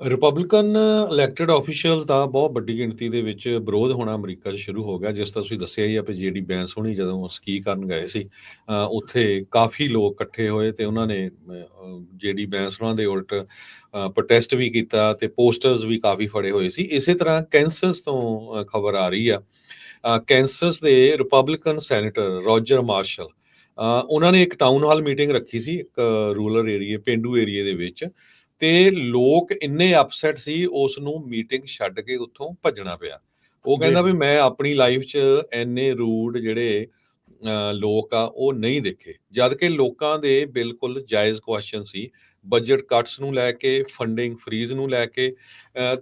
Republican elected officials ਦਾ ਬਹੁਤ ਵੱਡੀ ਗਿਣਤੀ ਦੇ ਵਿੱਚ ਵਿਰੋਧ ਹੋਣਾ ਅਮਰੀਕਾ 'ਚ ਸ਼ੁਰੂ ਹੋ ਗਿਆ, ਜਿਸ ਤਰ੍ਹਾਂ ਤੁਸੀਂ ਦੱਸਿਆ ਹੀ ਆ ਵੀ ਜੇਡੀ ਬੈਂਸ ਹੋਣੀ ਜਦੋਂ ਸਕੀ ਕਰਨ ਗਏ ਸੀ ਉੱਥੇ ਕਾਫੀ ਲੋਕ ਇਕੱਠੇ ਹੋਏ ਤੇ ਉਹਨਾਂ ਨੇ ਜੇਡੀ ਬੈਂਸ ਉਹਨਾਂ ਦੇ ਉਲਟ ਪ੍ਰੋਟੈਸਟ ਵੀ ਕੀਤਾ ਤੇ ਪੋਸਟਰਸ ਵੀ ਕਾਫੀ ਫੜੇ ਹੋਏ ਸੀ। ਇਸੇ ਤਰ੍ਹਾਂ ਕੈਂਸਸ ਤੋਂ ਖਬਰ ਆ ਰਹੀ ਆ। ਕੈਂਸਸ ਦੇ ਰਿਪਬਲਿਕਨ ਸੈਨੇਟਰ ਰੋਜਰ ਮਾਰਸ਼ਲ ਉਹਨਾਂ ਨੇ ਇੱਕ ਟਾਊਨ ਹਾਲ ਮੀਟਿੰਗ ਰੱਖੀ ਸੀ, ਇੱਕ ਰੂਰਲ ਏਰੀਆ ਪਿੰਡੂ ਏਰੀਆ ਦੇ ਵਿੱਚ। ਤੇ ਲੋਕ ਇੰਨੇ ਅਪਸੈਟ ਸੀ ਉਸ ਨੂੰ ਮੀਟਿੰਗ ਛੱਡ ਕੇ ਉੱਥੋਂ ਭੱਜਣਾ ਪਿਆ। ਉਹ ਕਹਿੰਦਾ ਵੀ ਮੈਂ ਆਪਣੀ ਲਾਈਫ 'ਚ ਐਨੇ ਰੂਡ ਜਿਹੜੇ ਲੋਕ ਆ ਉਹ ਨਹੀਂ ਦੇਖੇ। ਜਦ ਕਿ ਲੋਕਾਂ ਦੇ ਬਿਲਕੁਲ ਜਾਇਜ਼ ਕੁਐਸਚਨ ਸੀ ਬਜਟ ਕੱਟਸ ਨੂੰ ਲੈ ਕੇ ਫੰਡਿੰਗ ਫਰੀਜ਼ ਨੂੰ ਲੈ ਕੇ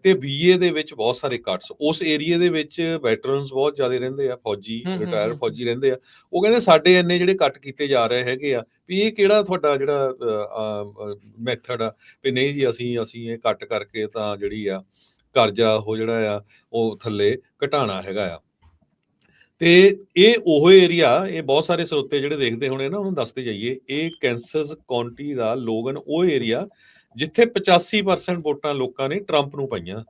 ਤੇ ਵੀਏ ਦੇ ਵਿੱਚ ਬਹੁਤ ਸਾਰੇ ਕੱਟਸ ਉਸ ਏਰੀਆ ਦੇ ਵਿੱਚ ਵੈਟਰਨਸ ਬਹੁਤ ਜ਼ਿਆਦਾ ਰਹਿੰਦੇ ਆ ਫੌਜੀ ਰਿਟਾਇਰ। ਫੌਜੀ ਰਹਿੰਦੇ ਆ। ਉਹ ਕਹਿੰਦੇ ਸਾਡੇ ਇੰਨੇ ਜਿਹੜੇ ਕੱਟ ਕੀਤੇ ਜਾ ਰਹੇ ਹੈਗੇ ਆ ਵੀ ਇਹ ਕਿਹੜਾ ਤੁਹਾਡਾ ਜਿਹੜਾ ਮੈਥਡ ਆ? ਵੀ ਨਹੀਂ ਜੀ ਅਸੀਂ ਅਸੀਂ ਇਹ ਕੱਟ ਕਰਕੇ ਤਾਂ ਜਿਹੜੀ ਆ ਕਰਜ਼ਾ ਉਹ ਜਿਹੜਾ ਆ ਉਹ ਥੱਲੇ ਘਟਾਣਾ ਹੈਗਾ ਆ। ਤੇ ਇਹ ਉਹ ਏਰੀਆ ਇਹ ਬਹੁਤ ਸਾਰੇ ਸਰੋਤੇ ਜਿਹੜੇ ਦੇਖਦੇ ਹੋਣੇ ਨਾ ਉਹਨੂੰ ਦੱਸਦੇ ਜਾਈਏ। ਇਹ ਕੈਂਸਸ ਕਾਉਂਟੀ ਦਾ ਲੋਗਨ ਉਹ ਏਰੀਆ ਜਿੱਥੇ 85% ਵੋਟਾਂ ਲੋਕਾਂ ਨੇ ਟਰੰਪ ਨੂੰ ਪਾਈਆਂ।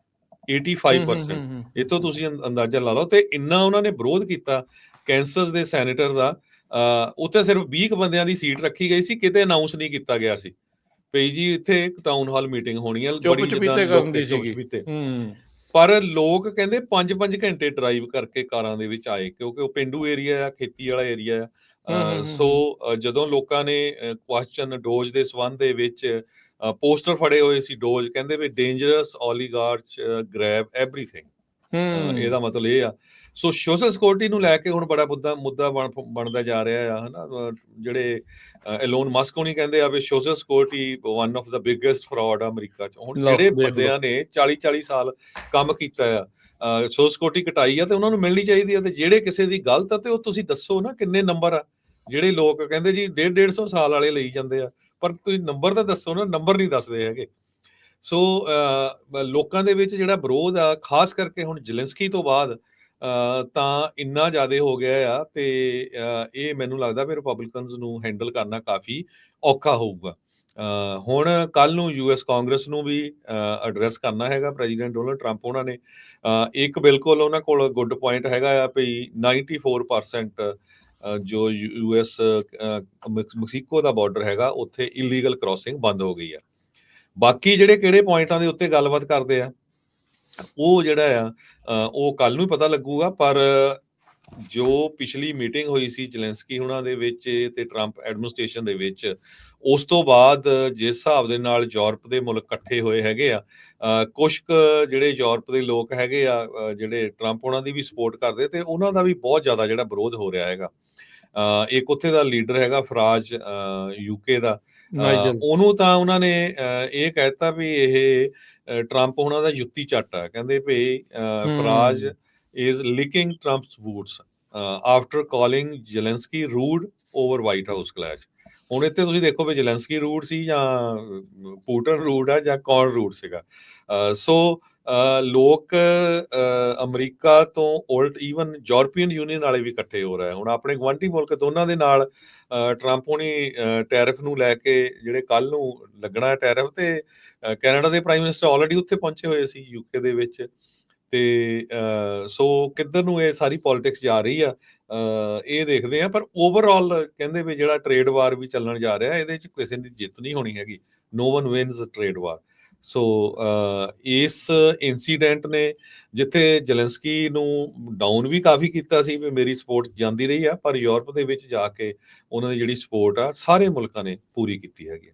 85% ਹੂੰ, ਹੂੰ, ਇਹ ਤੋਂ ਤੁਸੀਂ ਅੰਦ- ਅੰਦਾਜ਼ਾ ਲਾ ਲਓ ਤੇ ਇੰਨਾ ਉਹਨਾਂ ਨੇ ਵਿਰੋਧ ਕੀਤਾ ਕੈਂਸਸ ਦੇ ਸੈਨੇਟਰ ਦਾ। ਉੱਥੇ ਸਿਰਫ 20 ਕੁ ਬੰਦਿਆਂ ਦੀ ਸੀਟ ਰੱਖੀ ਗਈ ਸੀ ਕਿਤੇ ਅਨਾਉਂਸ ਨਹੀਂ ਕੀਤਾ ਗਿਆ ਸੀ। ਭਈ ਜੀ ਇੱਥੇ ਇੱਕ ਟਾਊਨ ਹਾਲ ਮੀਟਿੰਗ ਹੋਣੀ ਹੈ ਚੁੱਪ ਚੁਪੀਤੇ ਕਰਨ ਦੀ ਸੀਗੀ। ਪਰ ਲੋਕ ਕਹਿੰਦੇ 5-5 ਘੰਟੇ ਡਰਾਈਵ ਕਰਕੇ ਕਾਰਾਂ ਦੇ ਵਿੱਚ ਆਏ ਕਿਉਂਕਿ ਉਹ ਪਿੰਡੂ ਏਰੀਆ ਆ ਖੇਤੀ ਵਾਲਾ ਏਰੀਆ ਆ। ਸੋ ਜਦੋਂ ਲੋਕਾਂ ਨੇ ਕੁਐਸਚਨ ਡੋਜ ਦੇ ਸਬੰਧ ਦੇ ਵਿੱਚ ਪੋਸਟਰ ਫੜੇ ਹੋਏ ਸੀ ਡੋਜ ਕਹਿੰਦੇ ਵੀ ਡੇਂਜਰਸ ਓਲੀਗਾਰਚ ਗ੍ਰੈਬ ਐਵਰੀਥਿੰਗ ਇਹਦਾ ਮਤਲਬ ਇਹ ਆ। ਸੋ ਸੋਸ਼ਲ ਸਿਕਿਉਰਿਟੀ ਨੂੰ ਲੈ ਕੇ ਹੁਣ ਬੜਾ ਮੁੱਦਾ ਮੁੱਦਾ ਬਣ- ਬਣਦਾ ਜਾ ਰਿਹਾ ਆ ਹਨਾ? ਜਿਹੜੇ ਐਲੋਨ ਮਸਕ ਹੋਣੀ ਕਹਿੰਦੇ ਆ ਵੀ social security one of the biggest fraud ਆ ਅਮਰੀਕਾ ਚ। ਹੁਣ ਜਿਹੜੇ। ਬੰਦਿਆਂ ਨੇ 40 40 ਸਾਲ ਕੰਮ ਕੀਤਾ ਆ ਸੋਸ਼ਲ ਸਿਕਿਉਰਿਟੀ ਕਟਾਈ ਆ ਤੇ ਉਹਨਾਂ ਨੂੰ ਮਿਲਣੀ ਚਾਹੀਦੀ ਆ ਤੇ ਜਿਹੜੇ ਕਿਸੇ ਦੀ ਗਲਤ ਆ ਤੇ ਉਹ ਤੁਸੀਂ ਦੱਸੋ ਨਾ ਕਿੰਨੇ ਨੰਬਰ ਆ। ਜਿਹੜੇ ਲੋਕ ਕਹਿੰਦੇ ਜੀ 1.5 150 ਸਾਲ ਵਾਲੇ ਲਈ ਜਾਂਦੇ ਆ ਪਰ ਤੁਸੀਂ ਨੰਬਰ ਤਾਂ ਦੱਸੋ ਨਾ ਨੰਬਰ ਨਹੀਂ ਦੱਸਦੇ ਹੈਗੇ। ਸੋ ਲੋਕਾਂ ਦੇ ਵਿੱਚ ਜਿਹੜਾ ਵਿਰੋਧ ਆ ਖਾਸ ਕਰਕੇ ਹੁਣ ਜਲੈਂਸਕੀ ਤੋਂ ਬਾਅਦ ਤਾਂ ਇੰਨਾ ਜ਼ਿਆਦਾ ਹੋ ਗਿਆ ਆ ਤੇ ਇਹ ਮੈਨੂੰ ਲੱਗਦਾ ਵੀ ਰਿਪਬਲਿਕਨਸ ਨੂੰ ਹੈਂਡਲ ਕਰਨਾ ਕਾਫੀ ਔਖਾ ਹੋਊਗਾ। ਹੁਣ ਕੱਲ ਨੂੰ ਯੂਐਸ ਕਾਂਗਰਸ ਨੂੰ ਵੀ ਐਡਰੈਸ ਕਰਨਾ ਹੈਗਾ ਪ੍ਰੈਜ਼ੀਡੈਂਟ ਡੋਨਲਡ ਟਰੰਪ ਉਹਨਾਂ ਨੇ। ਇੱਕ ਬਿਲਕੁਲ ਉਹਨਾਂ ਕੋਲ ਗੁੱਡ ਪੁਆਇੰਟ ਹੈਗਾ ਆ ਵੀ 94% ਅ, ਜੋ ਯੂਐਸ ਮੈਕਸੀਕੋ ਦਾ ਬਾਰਡਰ ਹੈਗਾ ਉੱਥੇ ਇਲੀਗਲ ਕ੍ਰਾਸਿੰਗ ਬੰਦ ਹੋ ਗਈ ਆ। ਬਾਕੀ ਜਿਹੜੇ ਕਿਹੜੇ ਪੁਆਇੰਟਾਂ ਦੇ ਉੱਤੇ ਗੱਲਬਾਤ ਕਰਦੇ ਆ ਉਹ ਜਿਹੜਾ ਆ ਉਹ ਕੱਲ ਨੂੰ ਹੀ ਪਤਾ ਲੱਗੂਗਾ ਪਰ ਜੋ ਪਿਛਲੀ ਮੀਟਿੰਗ ਹੋਈ ਸੀ ਜ਼ੈਲੈਂਸਕੀ ਹੁਣਾਂ ਦੇ ਵਿੱਚ ਤੇ ਟਰੰਪ ਐਡਮਿਨਿਸਟ੍ਰੇਸ਼ਨ ਦੇ ਵਿੱਚ ਉਸ ਤੋਂ ਬਾਅਦ ਜਿਸ ਹਿਸਾਬ ਦੇ ਨਾਲ ਯੂਰਪ ਦੇ ਮੁਲਕ ਇਕੱਠੇ ਹੋਏ ਹੈਗੇ ਆ ਅ, ਕੁਛ ਕੁ ਜਿਹੜੇ ਯੂਰਪ ਦੇ ਲੋਕ ਹੈਗੇ ਆ ਜਿਹੜੇ ਟਰੰਪ ਉਹਨਾਂ ਦੀ ਵੀ ਸਪੋਰਟ ਕਰਦੇ ਤੇ ਉਹਨਾਂ ਦਾ ਵੀ ਬਹੁਤ ਜ਼ਿਆਦਾ ਜਿਹੜਾ ਵਿਰੋਧ ਹੋ ਰਿਹਾ ਹੈਗਾ। ਇੱਕ ਉੱਥੇ ਦਾ ਲੀਡਰ ਹੈਗਾ ਫਰਾਜ ਯੂਕੇ ਦਾ ਉਹਨੂੰ ਤਾਂ ਉਹਨਾਂ ਨੇ ਇਹ ਕਹਿਤਾ ਵੀ ਇਹ ਟਰੰਪ ਉਹਨਾਂ ਦਾ ਜੁੱਤੀ ਚੱਟ ਆ ਕਹਿੰਦੇ ਵੀ। Farage is licking Trump's boots after calling Zelensky rude over White House clash ਹੁਣ ਇੱਥੇ ਤੁਸੀਂ ਦੇਖੋ ਵੀ ਜ਼ੈਲੈਂਸਕੀ ਰੂਟ ਸੀ ਜਾਂ, ਪੂਟਨ ਰੂਟ ਆ ਜਾਂ ਕੌਣ ਰੂਟ ਸੀਗਾ। ਸੋ ਲੋਕ ਅਮਰੀਕਾ ਤੋਂ ਉਲਟ ਈਵਨ ਯੂਰਪੀਅਨ ਯੂਨੀਅਨ ਵਾਲੇ ਵੀ ਇਕੱਠੇ ਹੋ ਰਹੇ। ਹੁਣ ਆਪਣੇ ਗਵਾਂਢੀ ਮੁਲਕ ਦੋਨਾਂ ਦੇ ਨਾਲ ਟਰੰਪ ਹੁਣੀ ਟੈਰਿਫ ਨੂੰ ਲੈ ਕੇ ਜਿਹੜੇ ਕੱਲ ਨੂੰ ਲੱਗਣਾ ਹੈ ਟੈਰਿਫ ਤੇ ਕੈਨੇਡਾ ਦੇ ਪ੍ਰਾਈਮ ਮਿਨਿਸਟਰ ਆਲਰੇਡੀ ਉੱਥੇ ਪਹੁੰਚੇ ਹੋਏ ਸੀ ਯੂਕੇ ਦੇ ਵਿੱਚ। ਤੇ ਸੋ ਕਿੱਧਰ ਨੂੰ ਇਹ ਸਾਰੀ ਪੋਲਿਟਿਕਸ ਜਾ ਰਹੀ ਆ ਇਹ ਦੇਖਦੇ ਆ, ਪਰ ਓਵਰਆਲ ਕਹਿੰਦੇ ਵੀ ਜਿਹੜਾ ਟ੍ਰੇਡ ਵਾਰ ਵੀ ਚੱਲਣ ਜਾ ਰਿਹਾ, ਇਹਦੇ ਚ ਕਿਸੇ ਦੀ ਜਿੱਤ ਨਹੀਂ ਹੋਣੀ ਹੈਗੀ no one wins trade war so ਇਸ ਇਨਸੀਡੈਂਟ ਨੇ ਜਿੱਥੇ ਜ਼ੈਲੈਂਸਕੀ ਨੂੰ ਡਾਊਨ ਵੀ ਕਾਫੀ ਕੀਤਾ ਸੀ ਵੀ ਮੇਰੀ ਸਪੋਰਟ ਜਾਂਦੀ ਰਹੀ ਆ, ਪਰ ਯੂਰਪ ਦੇ ਵਿੱਚ ਜਾ ਕੇ ਉਹਨਾਂ ਦੀ ਜਿਹੜੀ ਸਪੋਰਟ ਆ, ਸਾਰੇ ਮੁਲਕਾਂ ਨੇ ਪੂਰੀ ਕੀਤੀ ਹੈਗੀ